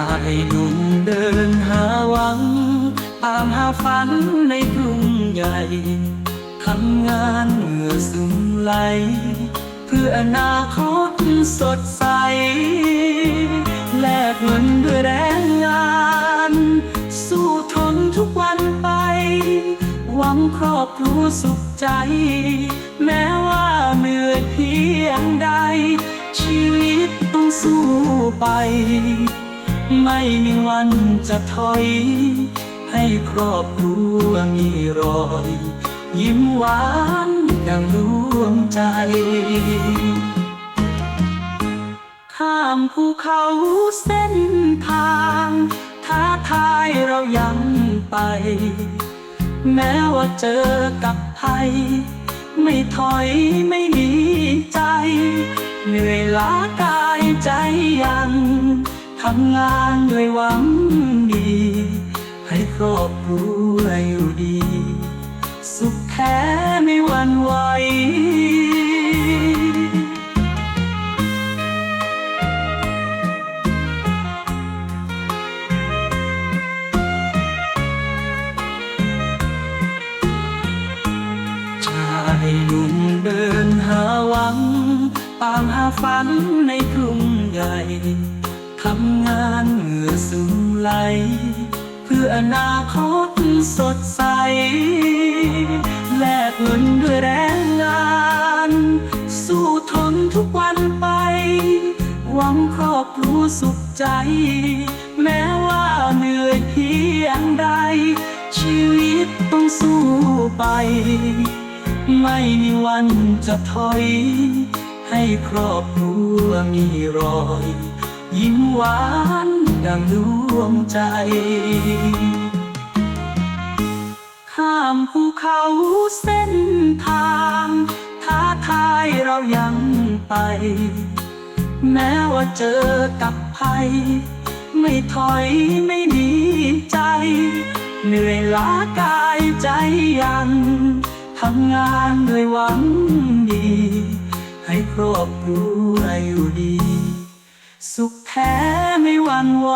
ายหนุ่มเดินหาหวัง ตามหาฝันในกรุงใหญ่ทำงานเหงื่อซึมไหล เพื่ออนาคตสดใส แลกเงินด้วยแรงงาน สู้ทนทุกวันไป หวังครอบครัวสุขใจ แม้ว่าเหนื่อยเพียงใด ชีวิตต้องสู้ไป ไม่มีวันจะถอย ให้ครอบครัวมีรอย ยิ้มหวานดังดวงใจ ข้ามภูเขาเส้นทางท้าทายเรายังไป แม้ว่าเจอกับภัย ไม่ถอยไม่หนีใจ เหนื่อยล้ากายใจยัง ทำงานด้วยหวังดี ให้ครอบครัวอยู่ดี สุขแท้ไม่หวั่นไหวชายหนุ่มเดินหาหวัง ตามหาฝันในกรุงใหญ่ ทำงานเหงื่อซึมไหล เพื่ออนาคตสดใส แลกเงินด้วยแรงงาน สู้ทนทุกวันไป หวังครอบครัวสุขใจ แม้ว่าเหนื่อยเพียงใด ชีวิตต้องสู้ไป ไม่มีวันจะถอย ให้ครอบครัวมีรอย ยิ้มหวานดังดวงใจ ข้ามภูเขาเส้นทางท้าทายเรายังไป แม้ว่าเจอกับภัย ไม่ถอยไม่หนีใจ เหนื่อยล้ากายใจยังทำงานด้วยหวังดี ให้ครอบครัวอยู่ดี สุขแท้ไม่หวั่นไหว